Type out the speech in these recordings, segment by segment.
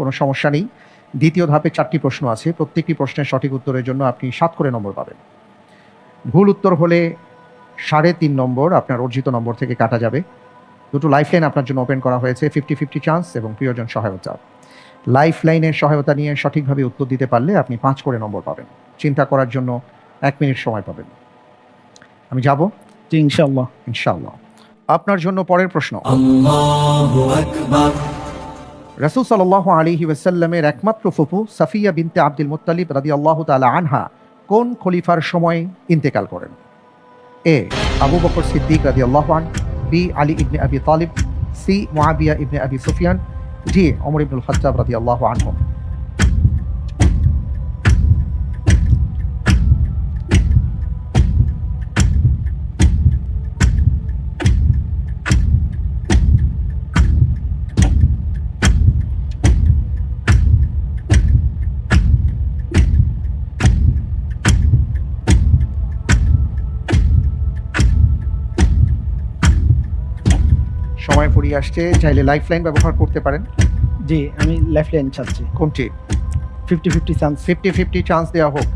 কোনো সমস্যা নেই। দ্বিতীয় ধাপে চারটি প্রশ্ন আছে। প্রত্যেকটি প্রশ্নের সঠিক উত্তরের জন্য আপনি সাত করে নম্বর পাবেন। ভুল উত্তর হলে সাড়ে তিন নম্বর আপনার অর্জিত নম্বর থেকে কাটা যাবে। দুটো লাইফ লাইন আপনার জন্য ওপেন করা হয়েছে। ফিফটি ফিফটি চান্স এবং প্রিয়জন সহায়তা। লাইফ লাইনের সহায়তা নিয়ে সঠিকভাবে উত্তর দিতে পারলে আপনি পাঁচ করে নম্বর পাবেন। চিন্তা করার জন্য এক মিনিট সময় পাবেন। আমি যাব? ইনশাল্লাহ ইনশাল্লাহ আপনার জন্য পরের প্রশ্ন। আল্লাহু আকবার। রসুল সাল্লাহ আলী ওয়াসাল্লামের একমাত্র ফুপু সাফিয়া বিনতে আব্দুল মুতালিব রাদি আল্লাহ তালা আনহা কোন খলিফার সময় ইন্তেকাল করেন? এ, আবু বকর সিদ্দিক রাদি আল্লাহান বি, আলী ইবনে আবি তালিব, সি মহাবিয়া ইবনে আবি সুফিয়ান ডি অমর ইবনুল হজ্জাব রাদি আল্লাহ আনহু। সময় ফুরিয়ে আসছে চাইলে লাইফ লাইন ব্যবহার করতে পারেন। জি আমি লেফট লাইন চাচ্ছি। কোনটি? Fifty fifty chance fifty fifty chance দেওয়া হোক।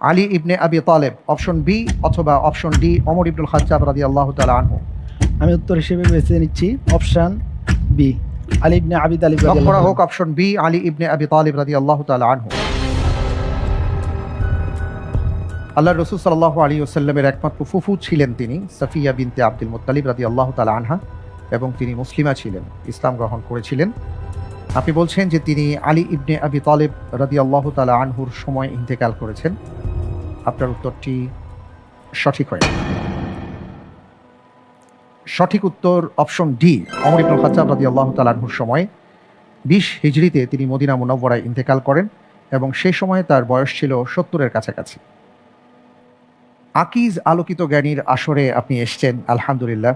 Ali ibn Abi Talib option B অথবা option D Omar ibnul Khattab রাদি আল্লাহ তালা আনহু। আমি উত্তর হিসেবে বেছে নিচ্ছি option B Ali ibn Abid Ali lock করা হোক অপশন বি আলী ইবনে আবি তালিব রাদি আল্লাহ তালা আনহু। আল্লাহ রসুল সাল্লাহ আলী ওসাল্লামের একমাত্র ফুফু ছিলেন তিনি, সাফিয়া বিনতে আব্দুল মুত্তালিব রাদি আল্লাহ তালা আনহা এবং তিনি মুসলিমা ছিলেন, ইসলাম গ্রহণ করেছিলেন। আপনি বলছেন যে তিনি আলী ইবনে আবি তালেব রাদি আল্লাহ তালা আনহুর সময় ইন্তেকাল করেছেন। আপনার উত্তরটি সঠিক হয় সঠিক উত্তর অপশন ডি অমর ইবনুল খাজ্জাব রাদি আল্লাহ তালাহুর সময়। বিশ হিজড়িতে তিনি মদিনা মুনব্বরায় ইন্তেকাল করেন এবং সেই সময়ে তার বয়স ছিল সত্তরের কাছাকাছি। আকিজ আলোকিত জ্ঞানীর আসরে আপনি এসছেন, আলহামদুলিল্লাহ।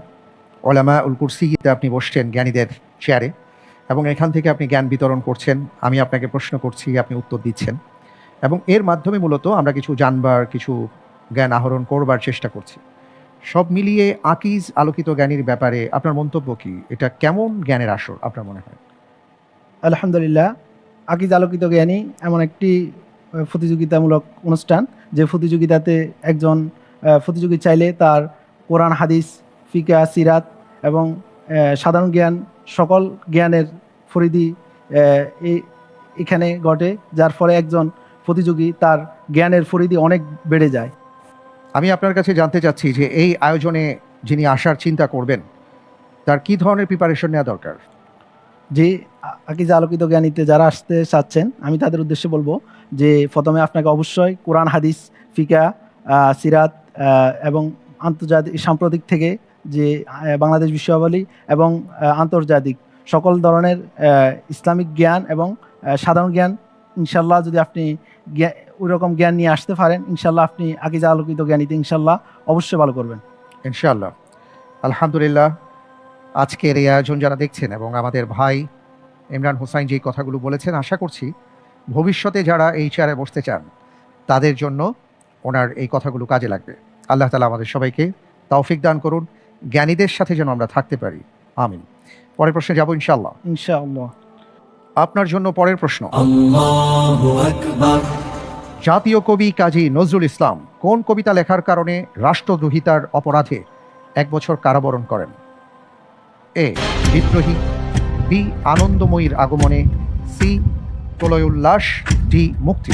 ওলামা উল কুরসিতে আপনি বসছেন জ্ঞানীদের চেয়ারে এবং এখান থেকে আপনি জ্ঞান বিতরণ করছেন। আমি আপনাকে প্রশ্ন করছি, আপনি উত্তর দিচ্ছেন। এবং এর মাধ্যমে মূলত আমরা কিছু জানবার, কিছু জ্ঞান আহরণ করবার চেষ্টা করছি। সব মিলিয়ে আকিজ আলোকিত জ্ঞানীর ব্যাপারে আপনার মন্তব্য কি? এটা কেমন জ্ঞানের আসর আপনার মনে হয়? আলহামদুলিল্লাহ, আকিজ আলোকিত জ্ঞানী এমন একটি প্রতিযোগিতামূলক অনুষ্ঠান যে প্রতিযোগিতাতে একজন প্রতিযোগী চাইলে তার কোরআন হাদিস ফিকা সিরাত এবং সাধারণ জ্ঞান সকল জ্ঞানের ফরিদি এখানে ঘটে যার ফলে একজন প্রতিযোগী তার জ্ঞানের ফরিদি অনেক বেড়ে যায়। আমি আপনার কাছে জানতে চাচ্ছি যে এই আয়োজনে যিনি আসার চিন্তা করবেন তার কি ধরনের প্রিপারেশন নেওয়া দরকার? যে আকিজা আলোকিত জ্ঞানীতে যারা আসতে চাচ্ছেন আমি তাদের উদ্দেশ্যে বলব যে প্রথমে আপনাকে অবশ্যই কোরআন, হাদিস, ফিকা সিরাত এবং আন্তর্জাতিক সাম্প্রতিক থেকে যে বাংলাদেশ বিশ্ববিদ্যালয় এবং আন্তর্জাতিক সকল ধরনের ইসলামিক জ্ঞান এবং সাধারণ জ্ঞান, ইনশাল্লাহ যদি আপনি জ্ঞা- ওই রকম জ্ঞান নিয়ে আসতে পারেন, ইনশাল্লাহ আপনি আকিজা আলোকিত জ্ঞানীতে ইনশাল্লাহ অবশ্যই ভালো করবেন। ইনশাল্লাহ আলহামদুলিল্লাহ, আজকের এই আয়োজন যারা দেখছেন এবং আমাদের ভাই ইমরান হোসাইন যেই কথাগুলো বলেছেন, আশা করছি ভবিষ্যতে যারা এই চেয়ারে বসতে চান তাদের জন্য ওনার এই কথাগুলো কাজে লাগবে। আল্লাহ তালা আমাদের সবাইকে তৌফিক দান করুন জ্ঞানীদের সাথে যেন আমরা থাকতে পারি। আমিন। পরের প্রশ্নে যাব ইনশাল্লাহ ইনশাআল্লাহ। আপনার জন্য পরের প্রশ্ন। জাতীয় কবি কাজী নজরুল ইসলাম কোন কবিতা লেখার কারণে রাষ্ট্রদ্রোহিতার অপরাধে এক বছর কারাবরণ করেন? এ বিদ্রোহী বি আনন্দময়ীর আগমনে সি প্রলয় উল্লাস ডি মুক্তি।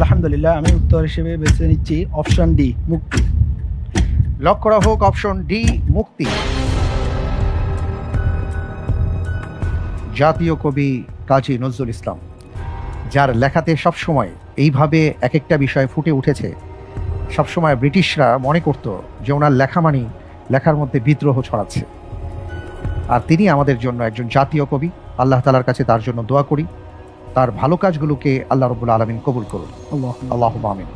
আলহামদুলিল্লাহ, আমি উত্তর হিসেবে বেছে নিচ্ছি অপশন ডি মুক্তি। লক করা হোক অপশন ডি মুক্তি। জাতীয় কবি কাজী নজরুল ইসলাম, যার লেখাতে সবসময় এইভাবে এক একটা বিষয় ফুটে উঠেছে। সবসময় ব্রিটিশরা মনে করত যে ওনার লেখা মানি লেখার মধ্যে বিদ্রোহ ছড়াচ্ছে। আর তিনি আমাদের জন্য একজন জাতীয় কবি, আল্লাহ তালার কাছে তার জন্য দোয়া করি। তার ভালো কাজগুলোকে আল্লাহ রবুল্লা আলমিন কবুল করুন। আল্লাহ আল্লাহ আমিন।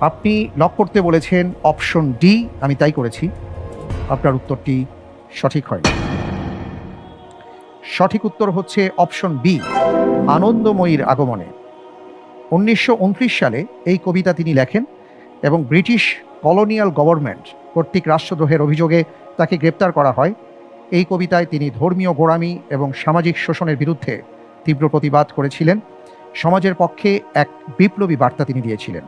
আপনি লক করতে বলেছেন অপশন ডি আমি তাই করেছি। আপনার উত্তরটি সঠিক হয়নি। সঠিক উত্তর হচ্ছে অপশন বি আনন্দময়ীর আগমনে। উনিশশো উনত্রিশ সালে এই কবিতা তিনি লেখেন এবং ব্রিটিশ কলোনিয়াল গভর্নমেন্ট কর্তৃক রাষ্ট্রদ্রোহের অভিযোগে তাকে গ্রেপ্তার করা হয়। এই কবিতায় তিনি ধর্মীয় গোড়ামি এবং সামাজিক শোষণের বিরুদ্ধে তীব্র প্রতিবাদ করেছিলেন। সমাজের পক্ষে এক বিপ্লবী বার্তা তিনি দিয়েছিলেন।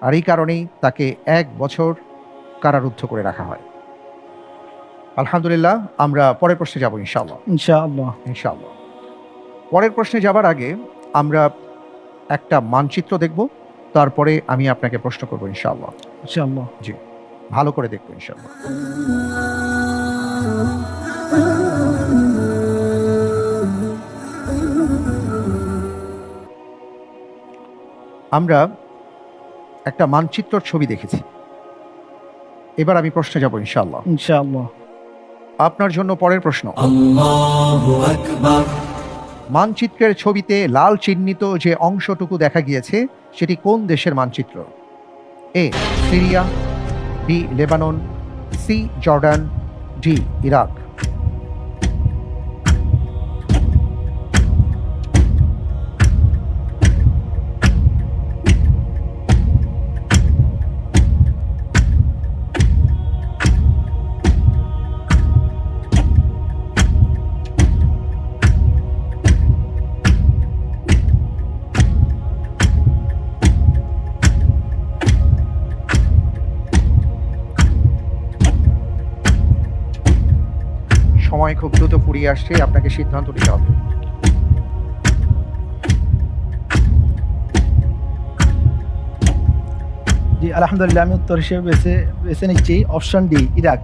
আর এই কারণেই তাকে এক বছর কারারুদ্ধ করে রাখা হয়। আলহামদুলিল্লাহ আমরা পরের প্রশ্নে যাব ইনশাআল্লাহ। ইনশাআল্লাহ। ইনশাআল্লাহ। পরের প্রশ্নে যাবার আগে আমরা একটা মানচিত্র দেখব তারপরে আমি আপনাকে প্রশ্ন করব ইনশাআল্লাহ। ইনশাআল্লাহ। জি ভালো করে দেখব ইনশাআল্লাহ। আমরা একটা মানচিত্রর ছবি দেখেছি। এবার আমি প্রশ্নে যাব ইনশাআল্লাহ। ইনশাআল্লাহ। আপনার জন্য পরের প্রশ্ন। মানচিত্রের ছবিতে লাল চিহ্নিত যে অংশটুকু দেখা গিয়েছে সেটি কোন দেশের মানচিত্র? A Syria B Lebanon C Jordan D Iraq. খুব দ্রুত ফুরিয়ে আসছে আপনাকে সিদ্ধান্ত নিতে হবে জি আলহামদুলিল্লাহ আমি উত্তর হিসেবে বেছে বেছে নিচ্ছি অপশন ডি ইরাক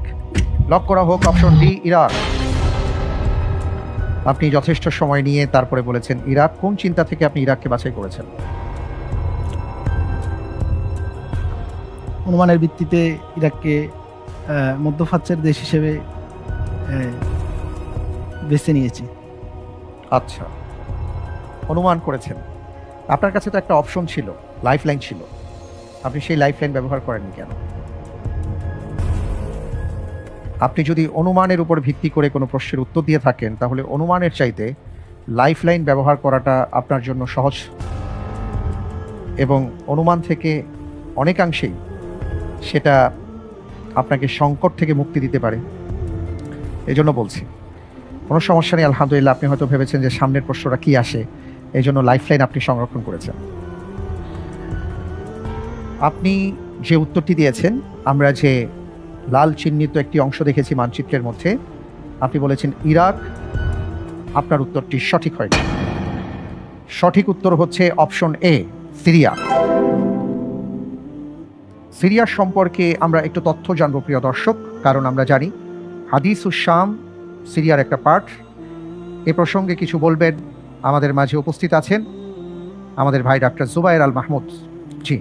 লক করা হোক অপশন ডি ইরাক আপনি যথেষ্ট সময় নিয়ে তারপরে বলেছেন ইরাক কোন চিন্তা থেকে আপনি ইরাককে বাছাই করেছেন? অনুমানের ভিত্তিতে ইরাককে মধ্যপ্রাচ্যের দেশ হিসেবে বেছে নিয়েছি। আচ্ছা। অনুমান করেছেন। আপনার কাছে তো একটা অপশন ছিল লাইফ লাইন ছিল। আপনি সেই লাইফ লাইন ব্যবহার করেননি কেন? আপনি যদি অনুমানের উপর ভিত্তি করে কোনো প্রশ্নের উত্তর দিয়ে থাকেন, তাহলে অনুমানের চাইতে লাইফ লাইন ব্যবহার করাটা আপনার জন্য সহজ। এবং অনুমান থেকে অনেকাংশেই সেটা আপনাকে সংকট থেকে মুক্তি দিতে পারে। এজন্য বলছি কোনো সমস্যা নেই, আলহামদুলিল্লাহ। আপনি হয়তো ভেবেছেন যে সামনের প্রশ্নটা কি আসে? এই জন্য লাইফলাইন আপনি সংরক্ষণ করেছেন। আপনি যে উত্তরটি দিয়েছেন, আমরা যে লাল চিহ্নিত একটি অংশ দেখেছি মানচিত্রের মধ্যে, আপনি বলেছেন, ইরাক, আপনার উত্তরটি সঠিক হয়নি। সঠিক উত্তর হচ্ছে অপশন এ, সিরিয়া। সিরিয়া সম্পর্কে আমরা একটু তথ্য জানব, প্রিয় দর্শক, কারণ আমরা জানি হাদিস উসাম সিরিয়ার একটা পার্ট। এ প্রসঙ্গে কিছু বলবেন আমাদের মাঝে উপস্থিত আছেন আমাদের ভাই ডাক্তার জুবাইর আল মাহমুদ। জি।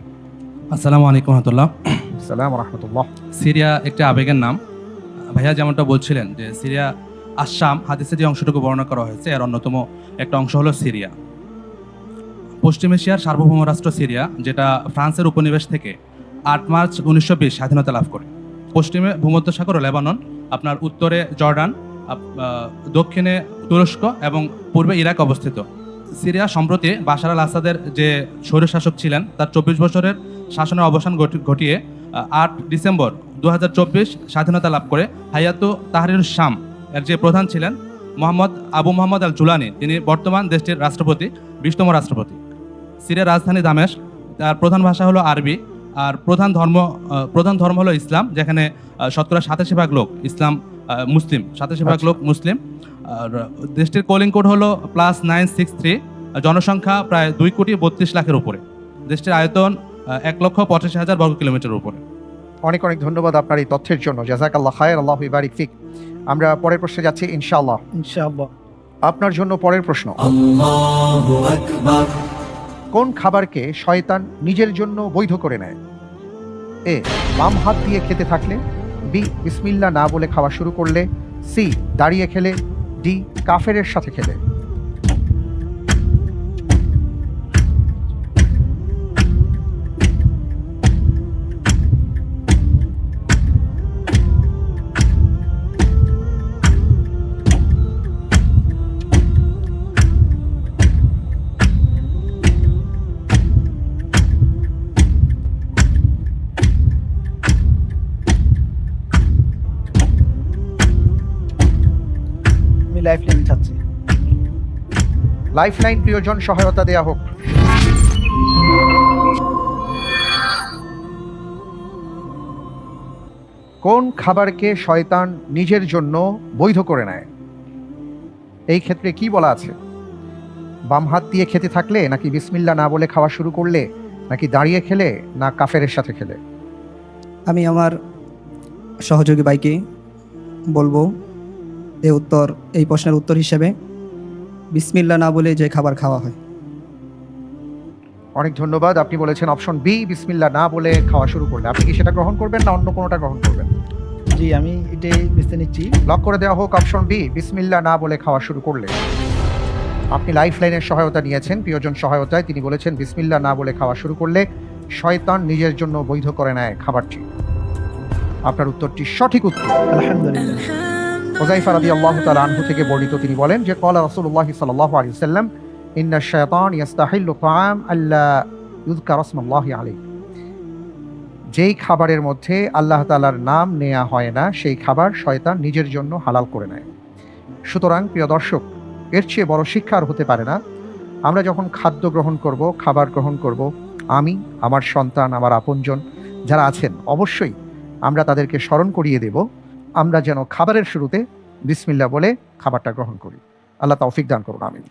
আসসালামু আলাইকুম রহমতুল্লাহ। সালাম রহমতুল্লাহ সিরিয়া একটা আবেগের নাম। ভাইয়া যেমনটা বলছিলেন যে সিরিয়া আসাম হাদিসে যে অংশটুকু বর্ণনা করা হয়েছে এর অন্যতম একটা অংশ হলো সিরিয়া। পশ্চিম এশিয়ার সার্বভৌম রাষ্ট্র সিরিয়া যেটা ফ্রান্সের উপনিবেশ থেকে আট মার্চ উনিশশো বিশ স্বাধীনতা লাভ করে। পশ্চিমে ভূমধ্যসাগর ও লেবানন আপনার উত্তরে জর্ডান দক্ষিণে তুরস্ক এবং পূর্বে ইরাক অবস্থিত। সিরিয়া সম্প্রতি বাশার আল আসাদের যে স্বৈরশাসক ছিলেন, তার চব্বিশ বছরের শাসনের অবসান ঘটি- ঘটিয়ে আট ডিসেম্বর দু হাজার চব্বিশ স্বাধীনতা লাভ করে হায়াতু তাহরির শাম এর যে প্রধান ছিলেন, Mohammad Abu Mohammad al Julani, তিনি বর্তমান দেশটির রাষ্ট্রপতি, বিশতম রাষ্ট্রপতি। সিরিয়ার রাজধানী দামেশ, তার প্রধান ভাষা হলো আরবি, আর প্রধান ধর্ম প্রধান ধর্ম হলো ইসলাম, যেখানে শতকরা সাতাশি ভাগ লোক ইসলাম মুসলিম সাতাশি ভাগ আচ্ছা। লোক মুসলিম। আর দেশটির কোলিং কোড হলো প্লাস নাইন সিক্স থ্রি জনসংখ্যা প্রায় দুই কোটি বত্রিশ লাখের উপরে। দেশটির আয়তন এক লক্ষ পঁচাশি হাজার বর্গ কিলোমিটার উপরে। অনেক অনেক ধন্যবাদ আপনার এই তথ্যের জন্য। জাজাকাল্লাহ খায়ের আল্লাহ ইবারিক ফিক। আমরা পরের প্রশ্নে যাচ্ছি ইনশাআল্লাহ। ইনশাআল্লাহ। আপনার জন্য পরের প্রশ্ন। কোন খাবারকে শয়তান নিজের জন্য বৈধ করে নেয়? এ বাম হাত দিয়ে খেতে থাকলে বি বিসমিল্লা না বলে খাওয়া শুরু করলে সি দাঁড়িয়ে খেলে ডি কাফেরের সাথে খেলে। লাইফলাইন প্রিয়জন, সহায়তা দেয়া হোক। কোন খাবারকে শয়তান নিজের জন্য বৈধ করে নেয়? এই ক্ষেত্রে কি বলা আছে? বাম হাত দিয়ে খেতে থাকলে নাকি বিসমিল্লা না বলে খাওয়া শুরু করলে, নাকি দাঁড়িয়ে খেলে, না কাফেরের সাথে খেলে? আমি আমার সহযোগী ভাইকে বলব এই উত্তর, এই প্রশ্নের উত্তর হিসেবে বিসমিল্লা না বলে যে খাবার খাওয়া হয়। অনেক ধন্যবাদ। আপনি বলেছেন অপশন বি বিসমিল্লা না বলে খাওয়া শুরু করলে। আপনি কি সেটা গ্রহণ করবেন না অন্য কোনোটা গ্রহণ করবেন? জি আমি এটাই বেছে নিচ্ছি। লক করে দেওয়া হোক অপশন বি বিসমিল্লা না বলে খাওয়া শুরু করলে। আপনি লাইফ লাইনের সহায়তা নিয়েছেন প্রিয়জন সহায়তায়। তিনি বলেছেন বিসমিল্লা না বলে খাওয়া শুরু করলে শয়তান নিজের জন্য বৈধ করে নেয় খাবারটি। আপনার উত্তরটি সঠিক উত্তর। আলহামদুলিল্লাহ। ওজাইফা রাদি আল্লাহ তালা আনহু থেকে বর্ণিত তিনি বলেন যে কলা রসুল্লাহ সাল্লাহ আলী ইন্না শয়তান ইয়াস্তাহিল্লু তাআম আল্লাহ ইউযকার রাসমাল্লাহি আলাইহি যেই খাবারের মধ্যে আল্লাহ তাআলার নাম নেওয়া হয় না, সেই খাবার শয়তান নিজের জন্য হালাল করে নেয়। সুতরাং, প্রিয় দর্শক, এর চেয়ে বড় শিক্ষা আর হতে পারে না। আমরা যখন খাদ্য গ্রহণ করব, খাবার গ্রহণ করব, আমি, আমার সন্তান, আমার আপনজন যারা আছেন, অবশ্যই আমরা তাদেরকে স্মরণ করিয়ে দেব আমরা যেন খাবারের শুরুতে বিসমিল্লা বলে খাবারটা গ্রহণ করি। আল্লাহ তৌফিক দান করুন আমিন।